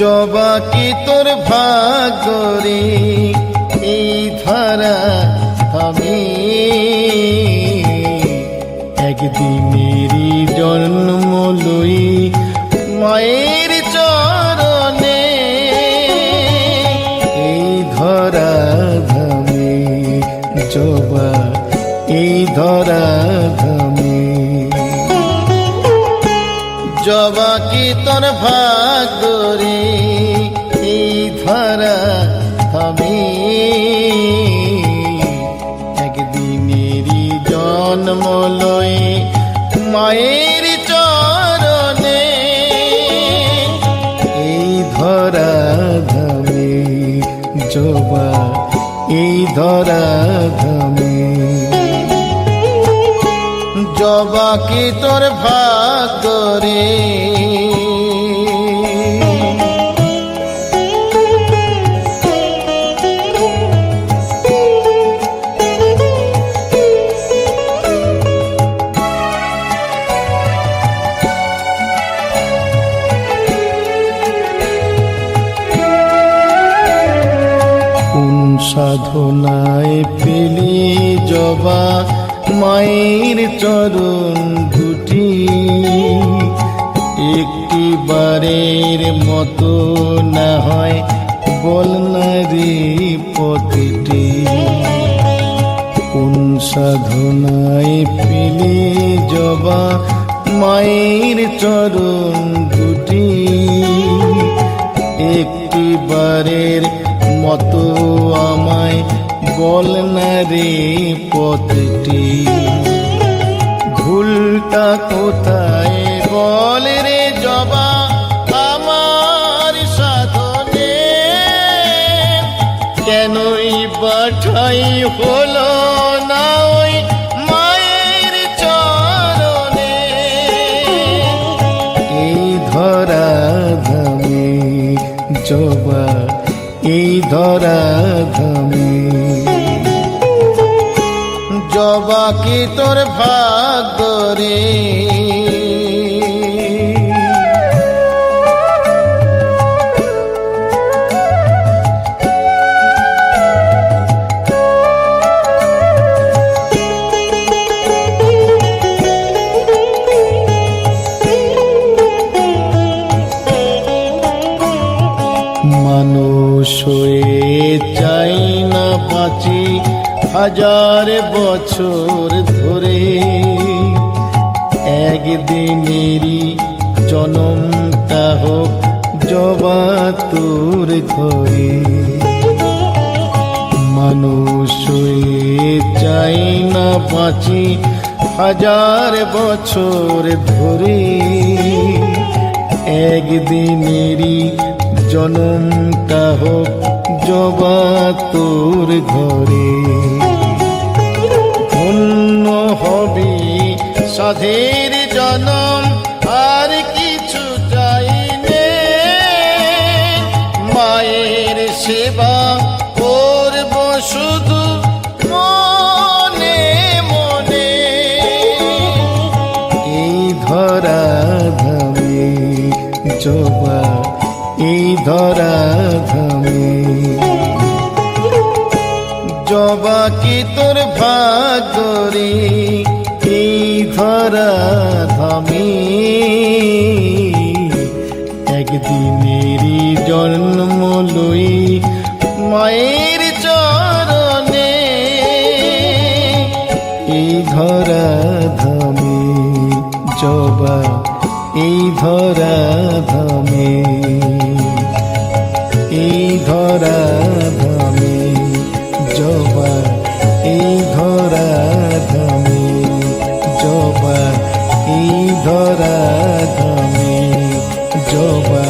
জবা কি তোর ভাগরে এই ধারা আমি একদিনেরই জন্ম লই মায়ের চরণে। এই ধরা ধামে জবা, এই ধরা ধামে। জবা কি তোর ভাগরে লই মায়ের চরণে, এই ধরা ধামে জবা, এই ধরা ধামে জবা কি তোর ভাগরে কোন সাধনায় পেলি জবা, মায়ের চরণ দুটি একটি বারের মতো না হয় বল রে পথটি। কোন সাধনায় পেলে জবা, মায়ের চরণ দুটি একটি বারের মতো আমায় বল না রে পথটি। ভুলটা কোথায় বল রে জবা আমার সাধনে। কেনই পাঠাই হলো না ওই মায়ের চরণে? এই ধরা ধামে জবা এই ধরা ধামে। জবা কি তোর ভাগরে মানুষ হাজার বছর ধরে একদিনেরই জনমটা হোক জবা তোর ঘরে। মানুষ চাই না বাঁচি হাজার বছর ধরে। একদিনেরই জনমটা হোক জবা তোর ঘরে। ধন্য হবি সাধের জনম, আর কিছু চাইনে মায়ের সেবা করব শুধু মনে মনে। এই ধরা ধামে জবা, এই ধরা ধামে জবা কি তোর ভাগরে, এই ধরা ধামে। একদিনেরই জন্ম লই মায়ের চরণে, এই ধরা ধামে জবা, এই ধরা ধামে, এই ধরা ধামে। 的话